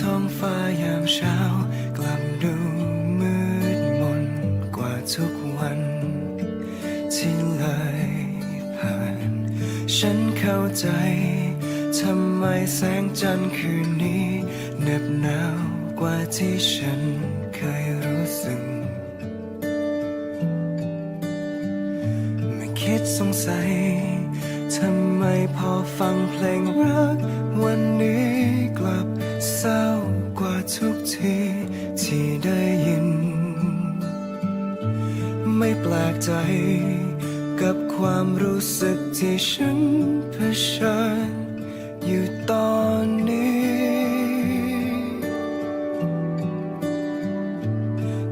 ท้องฟ้ายามเช้า กลับดูมืดมนกว่าทุกวันที่เลยผ่าน ฉันเข้าใจ ทำไมแสงจันทร์คืนนี้เหน็บหนาวกว่าที่ฉันเคยรู้สึกไม่คิดสงสัย ทำไมพอฟังเพลงรัก วันนี้กลับ เศร้ากว่าทุกทีที่ได้ยิน ไม่แปลกใจกับความรู้สึกที่ฉันเผชิญอยู่ตอนนี้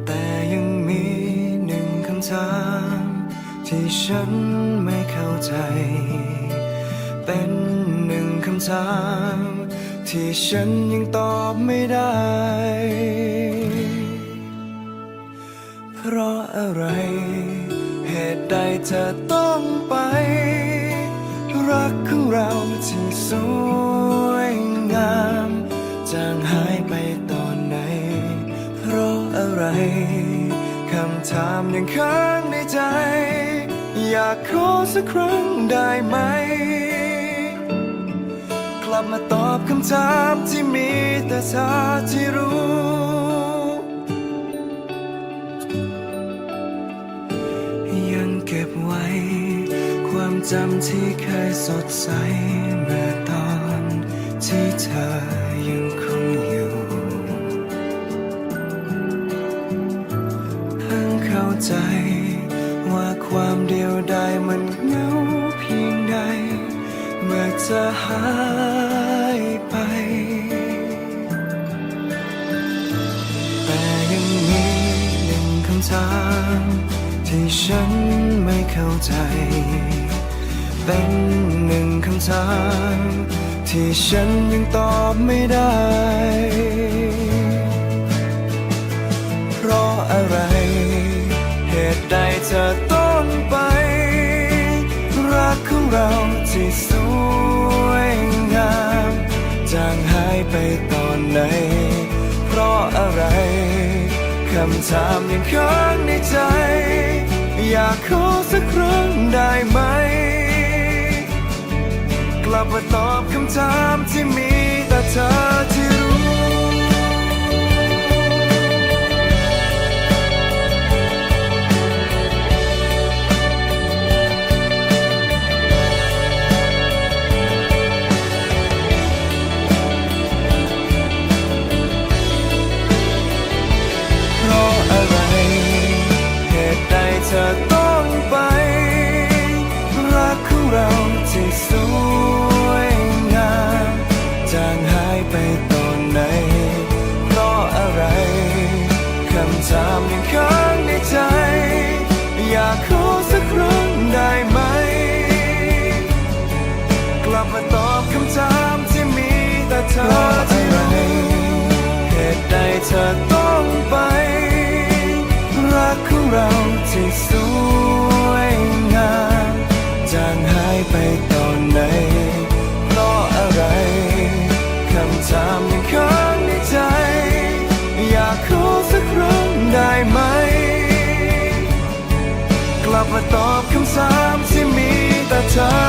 แต่ยังมีหนึ่งคำถามที่ฉันไม่เข้าใจ เป็นหนึ่งคำถาม ที่ฉันยังตอบไม่ได้ เพราะอะไร เหตุใดเธอต้องไป รักของเราที่สวยงามจางหายไปตอนไหน เพราะอะไร คำถามยังค้างในใจ อยากขอสักครั้งได้ไหม ลับมาตอบคำถามที่มีแต่เธอที่รู้ ยังเก็บไว้ ความจำที่เคยสดใสเมื่อตอนที่เธอยังคงอยู่ เพิ่งเข้าใจว่าความเดียวดายมันเหงา เมื่อเธอหายไป แต่ยังมีหนึ่งคำถามที่ฉันไม่เข้าใจ เป็นหนึ่งคำถามที่ฉันยังตอบไม่ได้ เพราะอะไร เหตุใดเธอต้องไป รักของเราที่สว คำถามยังค้างในใจ อยากขอสักครั้งได้ไหม กลับมาตอบคำถาม ใดเธอต้องไป รักของเราที่สวยงามจางหายไปตอนไหน เพราะอะไรคำถามยังค้างในใจ อยากขอสักครั้งได้ไหม กลับมาตอบคำถามที่มีแต่เธอ มาตอบคำถามที่มีแต่เธอ